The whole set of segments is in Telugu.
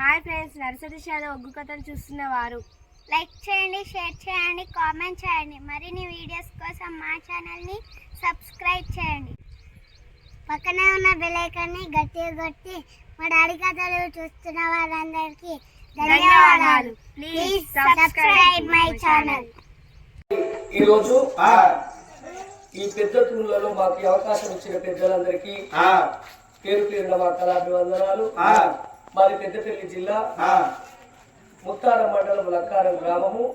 హాయ్ ఫ్రెండ్స్ నర్సరీ షాలో ఒగ్గు కథలు చూస్తున్న వారు. లైక్ చేయండి షేర్ చేయండి కామెంట్ చేయండి. మరిన్ని వీడియోస్ కోసం మా ఛానల్ని సబ్స్క్రైబ్ చేయండి. పక్కనే ఉన్న బెల్ ఐకాన్ని గట్టిగా కొట్టి మా డాడీ కథలు చూస్తున్న వారందరికీ ధన్యవాదాలు. ప్లీజ్ సబ్స్క్రైబ్ మై ఛానల్ ఈరోజు ఈ పెద్ద టూర్లలో మాకు అవకాశం ఇచ్చిన పెద్దలందరికీ పేరు పేరున మా కళాభివందనాలు మాది పెద్దపల్లి జిల్లా. ముత్తారం మండలం లక్కారం గ్రామము.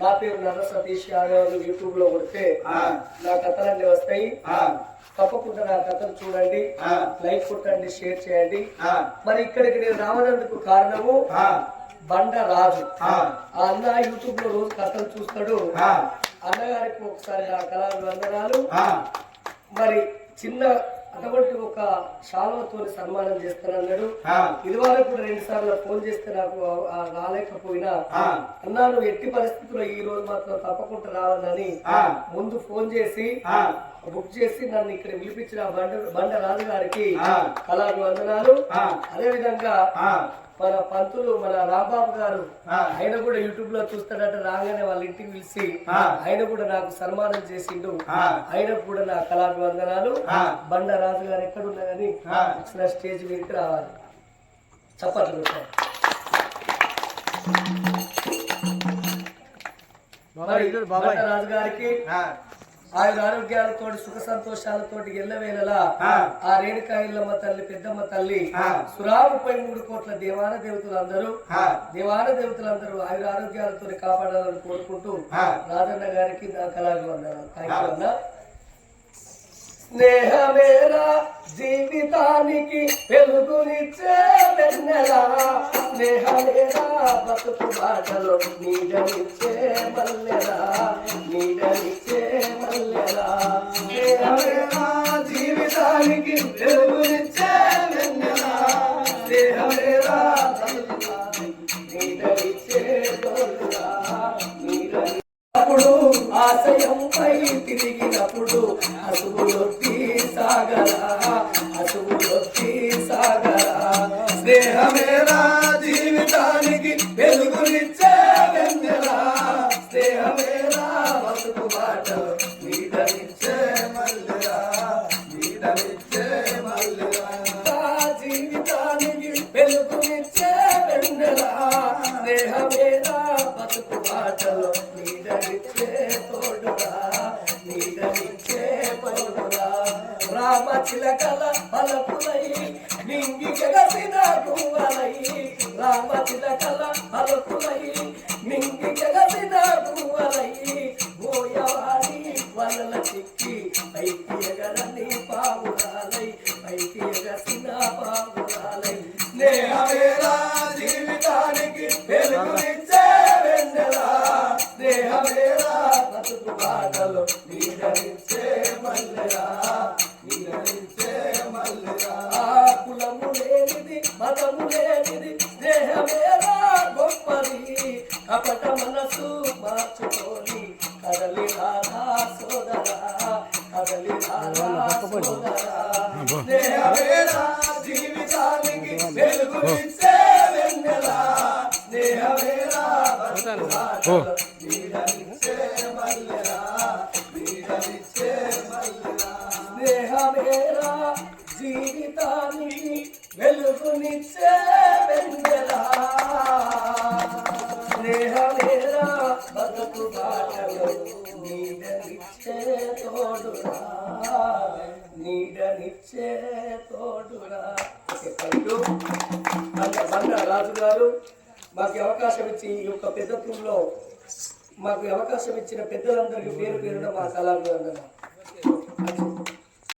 నా పేరు నర్ర సతీష్ యాదవ్ యూట్యూబ్లో కొడితే నా కథలన్నీ వస్తాయి. తప్పకుండా నా కథలు చూడండి. లైక్ కొట్టండి షేర్ చేయండి. మరి ఇక్కడికి నేను రావడానికి కారణము బండ రాజు. ఆ. అన్న యూట్యూబ్లో రోజు కథలు చూస్తాడు. అన్నగారికి ఒకసారి నా కళాభివందనాలు. మరి చిన్న అటువంటి ఒక శాలువతో సన్మానం చేస్తానన్నాడు. ఇది వరకు కూడా రెండు సార్లు ఫోన్ చేస్తే నాకు రాలేకపోయినా అన్నా నువ్వు ఎట్టి పరిస్థితుల్లో ఈ రోజు మాత్రం తప్పకుండా రావాలని ముందు ఫోన్ చేసి బుక్ చేసి నన్ను ఇక్కడ పిలిపించిన బండ బండ రాజు గారికి కళాభివందనాలు. అదే విధంగా మన పంతులు మన రాంబాబు గారు ఆయన కూడా యూట్యూబ్లో చూస్తాడట రాగానే వాళ్ళ ఇంటికి పిలిచి ఆయన కూడా నాకు సన్మానం చేసిండు. ఆయనకు కూడా నా కళాభివందనాలు. బండ రాజు గారు ఎక్కడున్నా కానీ ఒకసారి స్టేజ్ మీదకి రావాలి. చప్పట్లు. మరి రాజు గారికి ఆయన ఆరోగ్యాలతో సుఖ సంతోషాలతో ఎల్లవేళలా ఆ. రేణుకా ఇల్లమ్మ తల్లి పెద్దమ్మ తల్లి సురా ముప్పై మూడు కోట్ల దేవాన దేవతలందరూ దేవాన దేవతలందరూ ఆయన ఆరోగ్యాలతో కాపాడాలని కోరుకుంటూ రాజన్న గారికి నా కళాభివందనాలు. స్నేహమేరా జీవితానికి వెలుగునిచ్చే వెన్నెలా? స్నేహమేరా బతుకు బాటలో నీడనిచ్చే మల్లెలా? నీడనిచ్చే జీవితానికి వెలుగునిచ్చే వెన్నెలా? అప్పుడు ఆశయంపై తిరిగినప్పుడు అసువులొత్తి సాగరా అసువులొత్తి సాగరా స్నేహమేరా జీవితానికి వెలుగునిచ్చే వెన్నెలా స్నేహమేరా బతుకు బాటలో నీడనిచ్చే తోడురా నీడనిచ్చే తోడురా రామ చిలకల పలపులై నింగి గగసిన గువ్వలై. రామ చిలకల బతుకు బాటలో నీడనిచ్చే మల్లెరా నీడనిచ్చే మల్లెరా కులము లేనిది మతము లేనిది స్నేహమేరా గొప్పది కపట మనసు మార్చుకొని కదలి రాధా సోదరా కదలి రాధా సోదరా స్నేహమేరా జీవితానికి వెలుగునిచ్చే వెన్నెలా స్నేహమేరా బతుకు స్నేహమేరా జీవితానికి వెలుగునిచ్చే వెన్నెలా స్నేహమేరా బతుకు బాటలో నీడనిచ్చే తోడురా నీడనిచ్చే తోడురా చెప్పండు బండ బండ రాజు గారు మాకు అవకాశం ఇచ్చి ఈ యొక్క పెద్ద మాకు అవకాశం ఇచ్చిన పెద్దలందరికీ పేరు పేరున మా కళాభివందనం